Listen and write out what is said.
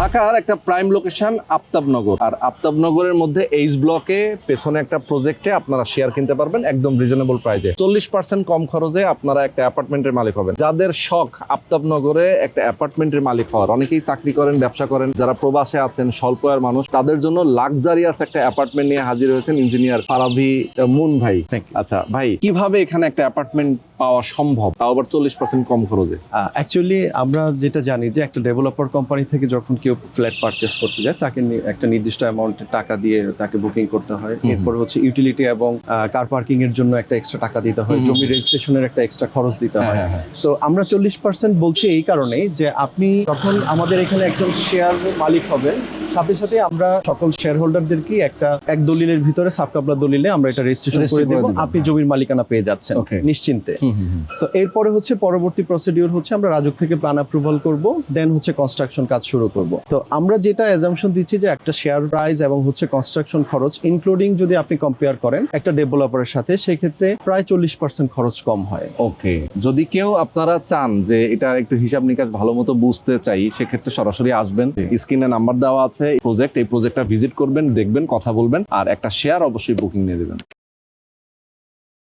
ঢাকার একটা prime location Aftabnagar. আর আফতাবনগরের মধ্যে এইচ ব্লকে পেছনে একটা প্রজেক্টে আপনারা শেয়ার কিনতে পারবেন একদম রিজনেবল প্রাইসে চল্লিশ পার্সেন্ট কম খরচে আপনারা একটা অ্যাপার্টমেন্টের মালিক হবেন। যাদের শখ আফতাবনগরে একটা অ্যাপার্টমেন্টের মালিক হওয়ার অনেকেই চাকরি করেন ব্যবসা করেন যারা প্রবাসে আছেন স্বল্প আয়ের মানুষ তাদের জন্য লাক্সারিয়াস একটা অ্যাপার্টমেন্ট নিয়ে হাজির হয়েছেন ইঞ্জিনিয়ার ফারাভি মুন ভাই। আচ্ছা ভাই কীভাবে এখানে একটা অ্যাপার্টমেন্ট পাওয়া সম্ভব। তাও আবার চল্লিশ পার্সেন্ট কম খরচে। অ্যাকচুয়ালি আমরা যেটা জানি যে একটা ডেভেলপার কোম্পানি থেকে যখন কেউ ফ্ল্যাট পারচেস করতে যায় তাকে একটা নির্দিষ্ট অ্যামাউন্টের টাকা দিয়ে তাকে বুকিং করতে হয়। এরপর হচ্ছে ইউটিলিটি এবং কার পার্কিং এর জন্য একটা এক্সট্রা টাকা দিতে হয়। জমি রেজিস্ট্রেশনের একটা এক্সট্রা খরচ দিতে হ্যাঁ হয়। হ্যাঁ হ্যাঁ। তো আমরা চল্লিশ পার্সেন্ট বলছি এই কারণেই যে আপনি যখন আমাদের এখানে একজন শেয়ার মালিক হবেন সাথে সাথে আমরা সকল শেয়ার হোল্ডারদেরকে একটা এক দলিলের ভিতরে সাবকাবলা দলিলে আমরা এটা রেজিস্ট্রেশন করে দেবো। আপনি হ্যাঁ। জমির মালিকানা পেয়ে যাচ্ছেন নিশ্চিন্তে। তো এরপরে হচ্ছে পরবর্তী প্রসিডিউর হচ্ছে আমরা রাজুক থেকে প্ল্যান অ্যাপ্রুভাল করব দেন হচ্ছে কনস্ট্রাকশন কাজ শুরু করব। তো আমরা যেটা অ্যাজাম্পশন দিচ্ছি যে একটা শেয়ার প্রাইস এবং হচ্ছে কনস্ট্রাকশন খরচ ইনক্লুডিং যদি আপনি কম্পেয়ার করেন একটা ডেভেলপারের সাথে সেক্ষেত্রে প্রায় চল্লিশ পার্সেন্ট খরচ কম হয়। ওকে যদি কেউ আপনারা চান যে এটা একটু হিসাব নিকাশ ভালো মতো বুঝতে চাই সেক্ষেত্রে সরাসরি আসবেন। স্ক্রিনে নাম্বার দেওয়া আছে প্রজেক্ট এই প্রজেক্টটা ভিজিট করবেন, দেখবেন, কথা বলবেন, আর একটা শেয়ার অবশ্যই বুকিং নিয়ে দেবেন।